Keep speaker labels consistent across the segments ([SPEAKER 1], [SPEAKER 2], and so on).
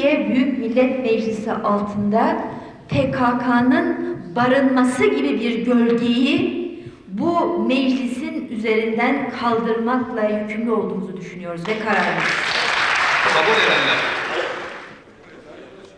[SPEAKER 1] Türkiye Büyük Millet Meclisi altında PKK'nın barınması gibi bir gölgeyi bu meclisin üzerinden kaldırmakla yükümlü olduğumuzu düşünüyoruz ve kararlıyız.
[SPEAKER 2] Kabul edenler.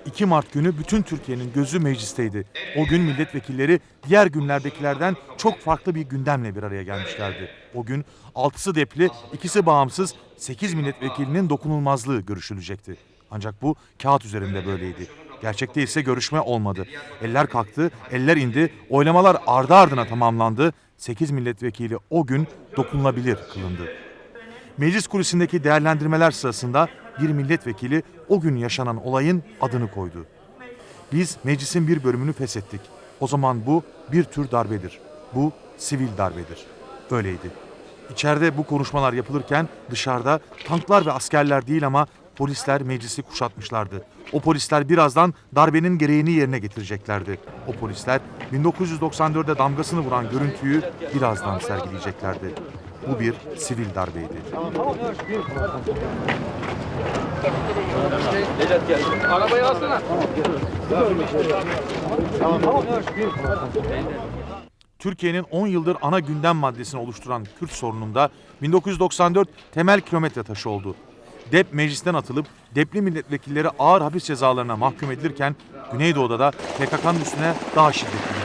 [SPEAKER 3] 2 Mart günü bütün Türkiye'nin gözü meclisteydi. O gün milletvekilleri diğer günlerdekilerden çok farklı bir gündemle bir araya gelmişlerdi. O gün 6'sı depli, ikisi bağımsız 8 milletvekilinin dokunulmazlığı görüşülecekti. Ancak bu kağıt üzerinde böyleydi. Gerçekte ise görüşme olmadı. Eller kalktı, eller indi, oylamalar ardı ardına tamamlandı. 8 milletvekili o gün dokunulabilir kılındı. Meclis kulisindeki değerlendirmeler sırasında bir milletvekili o gün yaşanan olayın adını koydu. Biz meclisin bir bölümünü feshettik. O zaman bu bir tür darbedir. Bu sivil darbedir. Öyleydi. İçeride bu konuşmalar yapılırken dışarıda tanklar ve askerler değil ama polisler meclisi kuşatmışlardı. O polisler birazdan darbenin gereğini yerine getireceklerdi. O polisler 1994'de damgasını vuran görüntüyü birazdan sergileyeceklerdi. Bu bir sivil darbeydi. Türkiye'nin 10 yıldır ana gündem maddesini oluşturan Kürt sorununda 1994 temel kilometre taşı oldu. DEP meclisten atılıp DEP'li milletvekilleri ağır hapis cezalarına mahkum edilirken Güneydoğu'da da PKK'nın üstüne daha şiddetli